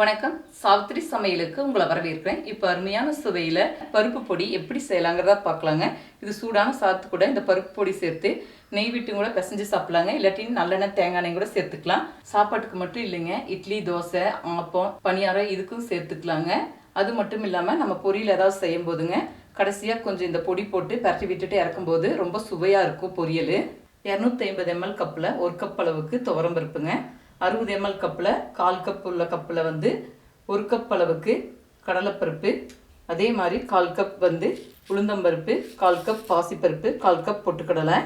வணக்கம். சாவித்திரி சமையலுக்கு உங்களை வரவேற்கிறேன். இப்போ அருமையான சுவையில் பருப்பு பொடி எப்படி செய்யலாங்கிறதா பார்க்கலாங்க. இது சூடான சாத்து கூட இந்த பருப்பு பொடி சேர்த்து நெய் விட்டு கூட பிசைஞ்சு சாப்பிடலாங்க. இல்லாட்டி நல்லெண்ணெய் தேங்காய் எண்ணெய் கூட சேர்த்துக்கலாம். சாப்பாட்டுக்கு மட்டும் இல்லைங்க. இட்லி தோசை ஆப்பம் பணியாரம் இதுக்கும் சேர்த்துக்கலாங்க. அது மட்டும் இல்லாமல் நம்ம பொரியல் ஏதாவது செய்யும் போதுங்க கடைசியாக கொஞ்சம் இந்த பொடி போட்டு பரட்டி விட்டுட்டு இறக்கும்போது ரொம்ப சுவையாக இருக்கும் பொரியல். இரநூத்தி ஐம்பது எம்எல் கப்பில் ஒரு கப் அளவுக்கு துவரம் பருப்புங்க. அறுபது எம்எல் கப்பில் கால் கப் உள்ள கப்பில் வந்து ஒரு கப் அளவுக்கு கடலைப்பருப்பு. அதே மாதிரி கால் கப் வந்து உளுந்தம்பருப்பு கால் கப் பாசிப்பருப்பு கால் கப் பொட்டுக்கடலை.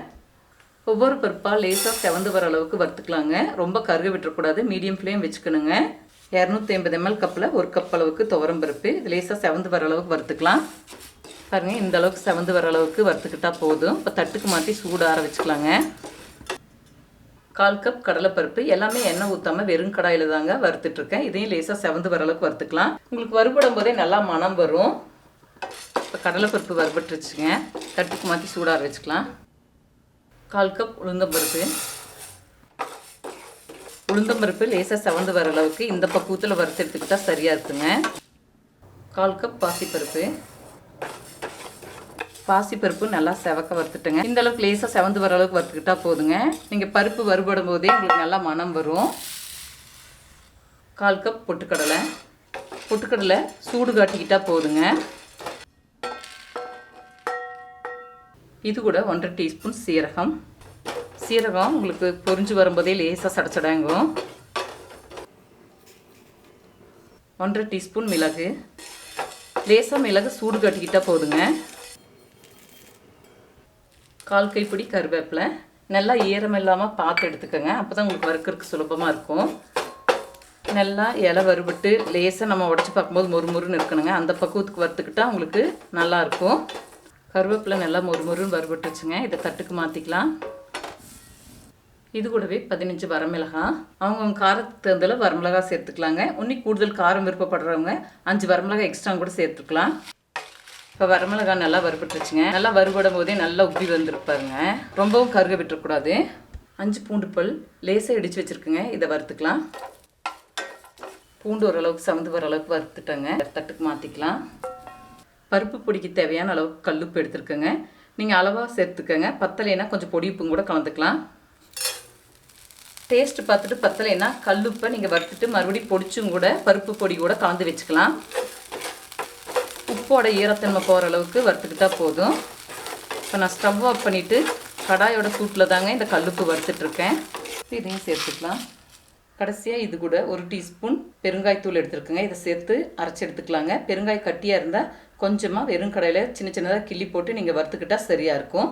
ஒவ்வொரு பருப்பாக லேசாக செவந்து வர அளவுக்கு வறுத்துக்கலாங்க. ரொம்ப கருக விட்டுறக்கூடாது. மீடியம் ஃப்ளேம் வச்சுக்கணுங்க. இரநூத்தி ஐம்பது எம்எல் கப்பில் ஒரு கப் அளவுக்கு துவரம் பருப்பு. இது லேசாக செவந்து வர அளவுக்கு வறுத்துக்கலாம். பாருங்கள் இந்த அளவுக்கு செவந்து வர அளவுக்கு வறுத்துக்கிட்டால் போதும். இப்போ தட்டுக்கு மாற்றி சூடு ஆற வச்சுக்கலாங்க. கால் கப் கடலைப்பருப்பு எல்லாமே எண்ணெய் ஊற்றாமல் வெறும் கடாயில் தாங்க வறுத்துட்ருக்கேன் இதையும் லேசாக செவந்து வர அளவுக்கு வறுத்துக்கலாம். உங்களுக்கு வறுபடும் போதே நல்லா மணம் வரும். இப்போ கடலைப்பருப்பு வறுபட்டுருச்சுங்க. தட்டுக்கு மாற்றி சூடாக வச்சுக்கலாம். கால் கப் உளுந்தம்பருப்பு உளுந்தம்பருப்பு லேசாக செவந்து வர அளவுக்கு இந்த பக்குவத்தில் வறுத்து எடுத்துக்கிட்டால் சரியாக இருக்குங்க. கால் கப் பாசிப்பருப்பு. பாசிப்பருப்பு நல்லா செவக்க வறுத்துட்டுங்க. இந்த அளவுக்கு லேசாக செவந்து வர அளவுக்கு வறுத்துக்கிட்டா போதுங்க. நீங்கள் பருப்பு வறுபடும் போதே உங்களுக்கு நல்லா மனம் வரும். கால் கப் பொட்டுக்கடலை. பொட்டுக்கடலை சூடு காட்டிக்கிட்டா போதுங்க. இது கூட ஒன்றரை டீஸ்பூன் சீரகம். சீரகம் உங்களுக்கு பொரிஞ்சு வரும்போதே லேசாக சடச்சடங்கும் ஒன்றரை டீஸ்பூன் மிளகு. லேசாக மிளகு சூடு கட்டிக்கிட்டால் போதுங்க. கால் கைப்பிடி கருவேப்பிலை. நல்லா ஈரம் இல்லாமல் பார்த்து எடுத்துக்கோங்க. அப்போ தான் உங்களுக்கு வறுக்கிறதுக்கு சுலபமாக இருக்கும். நல்லா இலை வறுபட்டு லேசாக நம்ம உடச்சி பார்க்கும்போது மொறுமொறுன்னு இருக்கணுங்க. அந்த பக்குவத்துக்கு வறுத்துக்கிட்டால் உங்களுக்கு நல்லாயிருக்கும் கருவேப்பிலை நல்லா மொறு மொறுன்னு வறுபட்டுச்சுங்க இதை தட்டுக்கு மாற்றிக்கலாம் இது கூடவே பதினஞ்சு வரமிளகா. அவங்கவுங்க காரத்துக்கு தகுந்தால வரமிளகா சேர்த்துக்கலாங்க. இன்னி கூடுதல் காரம் விருப்பப்படுறவங்க அஞ்சு வரமிளகா எக்ஸ்ட்ரா கூட சேர்த்துக்கலாம். இப்போ வரமிளகா நல்லா வறுபட்டுருச்சுங்க. நல்லா வறுபடும் போதே நல்லா உப்பி வந்துருப்பாருங்க ரொம்பவும் கருக விட்டுறக்கூடாது. அஞ்சு பூண்டு பல் லேசாக இடித்து வச்சுருக்குங்க. இதை வறுத்துக்கலாம். பூண்டு ஓரளவுக்கு சமந்து வர அளவுக்கு வறுத்துட்டேங்க. தட்டுக்கு மாற்றிக்கலாம் பருப்பு பொடிக்கு தேவையான அளவுக்கு கல்லுப்பு எடுத்துருக்கேங்க. நீங்கள் அளவாக சேர்த்துக்கோங்க. பத்தலைன்னா கொஞ்சம் பொடி உப்பும் கூட கலந்துக்கலாம். டேஸ்ட்டு பார்த்துட்டு பத்தலைன்னா கல்லுப்பை நீங்கள் வறுத்துட்டு மறுபடியும் பொடிச்சும் கூட பருப்பு பொடி கூட கலந்து வச்சுக்கலாம். உப்போட ஈரத்தன்மை போகிற அளவுக்கு வறுத்துக்கிட்டால் போதும். இப்போ நான் ஸ்டவ் ஆஃப் பண்ணிவிட்டு கடாயோட சூட்டில் தாங்க இந்த கல்லுப்பு வறுத்துட்ருக்கேன். இதையும் சேர்த்துக்கலாம். கடைசியாக இது கூட ஒரு டீஸ்பூன் பெருங்காயத்தூள் எடுத்துருக்குங்க. இதை சேர்த்து அரைச்சி எடுத்துக்கலாங்க. பெருங்காய் கட்டியாக இருந்தால் கொஞ்சமாக வெறும் கடையில் சின்ன சின்னதாக கிள்ளி போட்டு நீங்கள் வறுத்துக்கிட்டால் சரியாக இருக்கும்.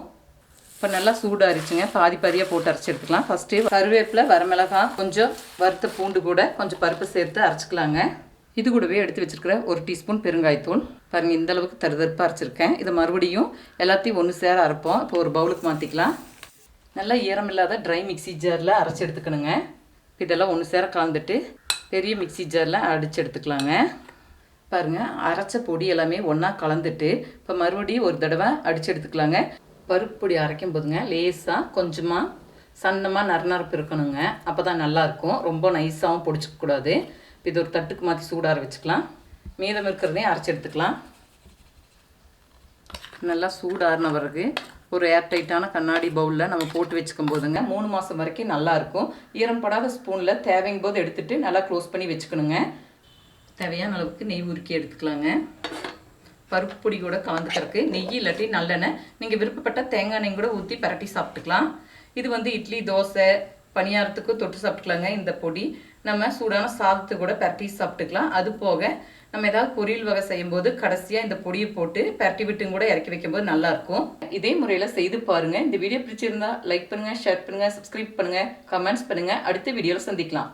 இப்போ நல்லா சூடாரிச்சுங்க பாதி பாதியாக போட்டு அரைச்சி எடுத்துக்கலாம். ஃபஸ்ட்டு கருவேப்பில் வரமிளகாய் கொஞ்சம் வறுத்த பூண்டு கூட கொஞ்சம் பருப்பு சேர்த்து அரைச்சிக்கலாங்க. இது கூடவே எடுத்து வச்சுருக்கிற ஒரு டீஸ்பூன் பெருங்காயத்தூள். பாருங்கள் இந்த அளவுக்கு தருதருப்பாக அரைச்சிருக்கேன். இதை மறுபடியும் எல்லாத்தையும் ஒன்று சேர அரைப்போம். இப்போ ஒரு பவுலுக்கு மாற்றிக்கலாம் நல்லா ஈரம் இல்லாத ட்ரை மிக்சி ஜாரில் அரைச்சி எடுத்துக்கணுங்க. இதெல்லாம் ஒன்று சேர கலந்துட்டு பெரிய மிக்சி ஜாரில் அடித்து எடுத்துக்கலாங்க. பாருங்கள் அரைச்ச பொடி எல்லாமே ஒன்றா கலந்துட்டு இப்போ மறுபடியும் ஒரு தடவை அடித்து எடுத்துக்கலாங்க. பருப்பு பொடி அரைக்கும் போதுங்க. லேசாக கொஞ்சமாக சன்னமாக நறுநறுப்பு இருக்கணுங்க. அப்போ தான் நல்லாயிருக்கும் ரொம்ப நைஸாகவும் பொடிச்சிக்கக்கூடாது இது ஒரு தட்டுக்கு மாற்றி சூடார வச்சுக்கலாம். மீதம் இருக்கிறதையும் அரைச்சி எடுத்துக்கலாம். நல்லா சூடாறின பிறகு ஒரு ஏர்டைட்டான கண்ணாடி பவுலில் நம்ம போட்டு வச்சுக்கும் போதுங்க. மூணு மாதம் வரைக்கும் நல்லாயிருக்கும் ஈரம் படாத ஸ்பூனில் தேவைங்கும் போது எடுத்துகிட்டு நல்லா க்ளோஸ் பண்ணி வச்சுக்கணுங்க. தேவையான அளவுக்கு நெய் உருக்கி எடுத்துக்கலாங்க. பருப்பு பொடி கூட கலந்துக்கிறதுக்கு நெய் இல்லாட்டி நல்லெண்ணெய். நீங்கள் விருப்பப்பட்ட தேங்காய் எண்ணெய் கூட ஊற்றி பரட்டி சாப்பிட்டுக்கலாம். இது வந்து இட்லி தோசை பணியாரத்துக்கு தொட்டு சாப்பிட்டுக்கலாங்க இந்த பொடி. நம்ம சூடான சாதத்து கூட பரட்டி சாப்பிட்டுக்கலாம். அது போக நம்ம ஏதாவது பொரியல் வகை செய்யும்போது கடைசியாக இந்த பொடியை போட்டு பரட்டி விட்டும் கூட இறக்கி வைக்கும்போது நல்லாயிருக்கும். இதே முறையில் செய்து பாருங்கள் இந்த வீடியோ பிடிச்சிருந்தா லைக் பண்ணுங்கள் ஷேர் பண்ணுங்கள் சப்ஸ்கிரைப் பண்ணுங்கள் கமெண்ட்ஸ் பண்ணுங்கள் அடுத்த வீடியோவில் சந்திக்கலாம்.